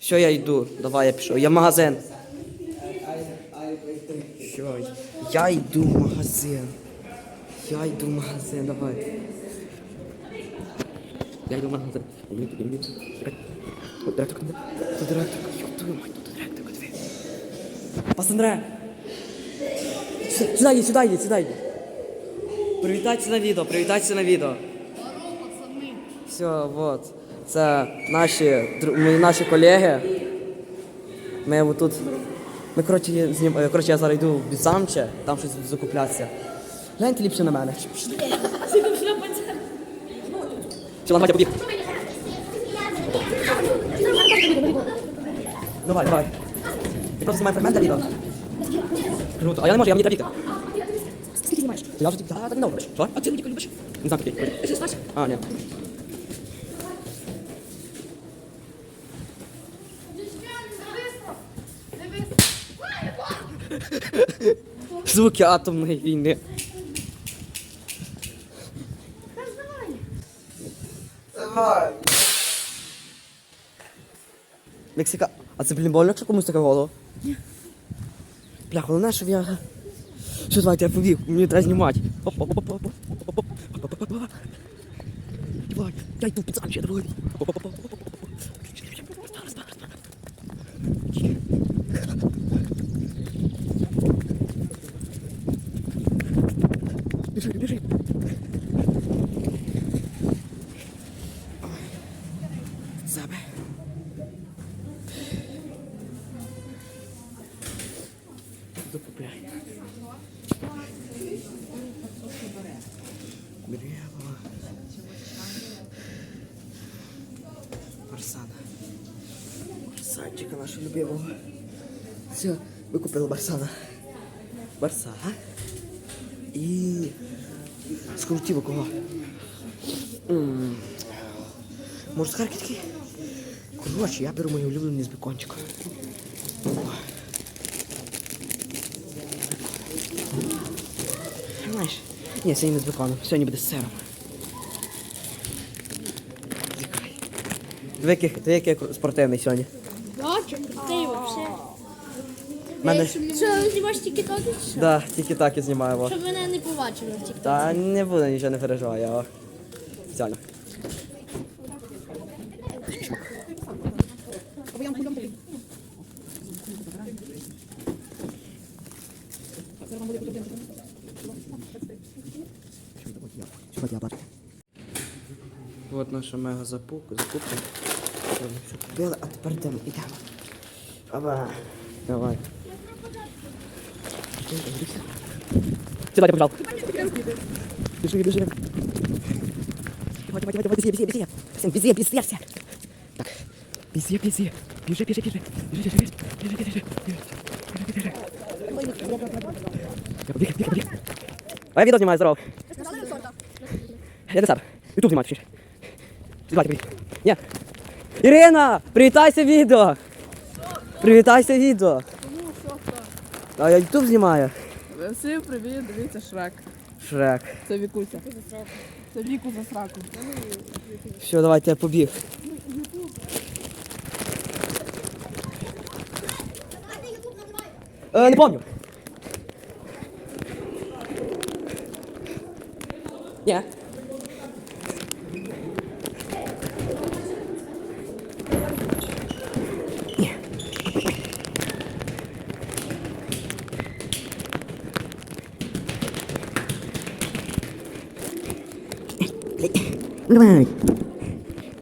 Що я йду? Давай я пішов. Я в магазин. Що? Я йду в магазин. Я йду в магазин, давай. Я йду в магазин. Тут директор. Тут директор. Твою мать, тут директор. Дві. Пас Андре. Сю- Сюди сюди йди, сюди йди. Привітайтеся на відео, привітайтеся на відео. Все, вот. Це наші, наші колеги. Ми тут. Ми, коротше, є- знім... е, коротше, я зараз йду в Бізамче, там щось закуплятися. Гляньте ліпше на мене. Ладно, побіг. Давай, давай. Ти просто знімай фрагмент відео. Круто. А я не можу, я мені треба бігти. Скільки знімаєш? Я вже так не добре. Що? А ти Ніко любиш? Не знаю, знаєш? А, ні. Звуки атомної війни. Мексика. А це, блін, больно, якщо комусь таке голову? Бля, головне, щоб я... Що, давайте, я побіг, мені треба знімати. Оп, оп, оп, оп, оп, Біжи, біжи. Себе. Закупляй. Бріла. Барсана. Барсанчика нашого любимого. Все, ми купили Барсана. Барса. І у кого. М. Може, з Харківки? Коротше, я беру мою улюблену з бекончиком. Знаєш? Ні, сьогодні не з беконом, сьогодні буде з сиром. Диви, який- спортивний сьогодні. Бачу, ти вообще. Мене... Що, знімаєш тільки чи що? Да, тільки так і знімаю. Во. Щоб мене не побачили в тік Та не буде нічого не переживай, я спеціально. Вот наша мега закупка. Купили, а тепер йдемо, йдемо. Давай. Сюда, я побежал. Бежи, бежи. Давай, давай, давай, давай, быстрее, быстрее, быстрее. Всем, быстрее, быстрее, все. Так, быстрее, быстрее. Бежи, бежи, бежи. Бежи, бежи, бежи. Бежи, бежи, бежи. Бежи, бежи, бежи. Я побег, побег, побег. А я видео снимаю, здорово. Я до сам. Ютуб знімаю, точніше. Давайте, побіг. Ні. Ірина, привітайся відео. Привітайся відео. А я ютуб знімаю. Всім привіт, дивіться Шрек. Шрек. Це Вікуся. Це Віку за сраку. Все, давайте я побіг. Е, не помню. Ні. 咩